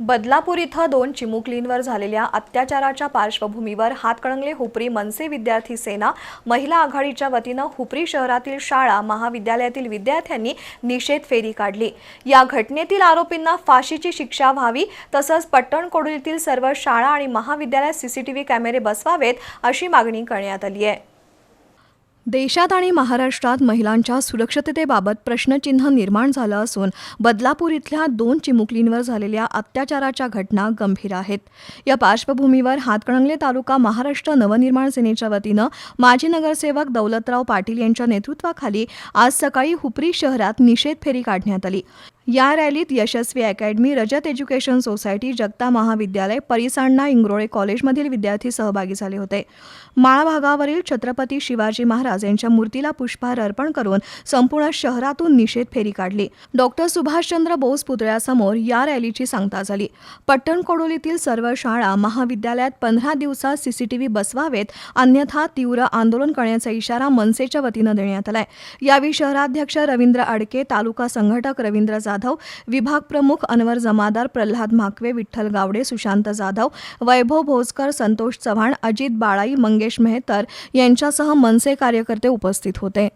बदलापूर इथं दोन चिमुकलींवर झालेल्या अत्याचाराच्या पार्श्वभूमीवर हातकणंगले हुपरी मनसे विद्यार्थी सेना महिला आघाडीच्या वतीनं हुपरी शहरातील शाळा महाविद्यालयातील विद्यार्थ्यांनी निषेध फेरी काढली. या घटनेतील आरोपींना फाशीची शिक्षा व्हावी तसंच पट्टणकोडीतील सर्व शाळा आणि महाविद्यालयात सीसीटीव्ही कॅमेरे बसवावेत अशी मागणी करण्यात आली आहे. देशात आणि महाराष्ट्रात महिलांच्या सुरक्षिततेबाबत प्रश्नचिन्ह निर्माण झालं असून बदलापूर इथल्या दोन चिमुकलींवर झालेल्या अत्याचाराच्या घटना गंभीर आहेत. या पार्श्वभूमीवर हातकणंगले तालुका महाराष्ट्र नवनिर्माण सेनेच्या वतीनं माजी नगरसेवक दौलतराव पाटील यांच्या नेतृत्वाखाली आज सकाळी हुपरी शहरात निषेध फेरी काढण्यात आली. या रॅलीत Yashaswi academy Rajat education society जगता महाविद्यालय परिसांना इंग्रोळे कॉलेजमधील विद्यार्थी सहभागी झाले होते. माळ भागावरील छत्रपती शिवाजी महाराज यांच्या मूर्तीला पुष्पहार अर्पण करून संपूर्ण शहरातून निषेध फेरी काढली. डॉक्टर सुभाषचंद्र बोस पुतळ्यासमोर या रॅलीची सांगता झाली. पट्टणकोडोलीतील सर्व शाळा महाविद्यालयात पंधरा दिवसात सीसीटीव्ही बसवावेत अन्यथा तीव्र आंदोलन करण्याचा इशारा मनसेच्या वतीनं देण्यात आलाय. यावेळी शहराध्यक्ष रवींद्र अडके तालुका संघटक रवींद्र जाधव विभाग प्रमुख अनवर जमादार प्रल्हाद म्हाकवे विठ्ठल गावडे सुशांत जाधव वैभव भोजकर संतोष चव्हाण अजित बाळाई मंगेश मेहतर यांच्यासह मनसे कार्यकर्ते उपस्थित होते.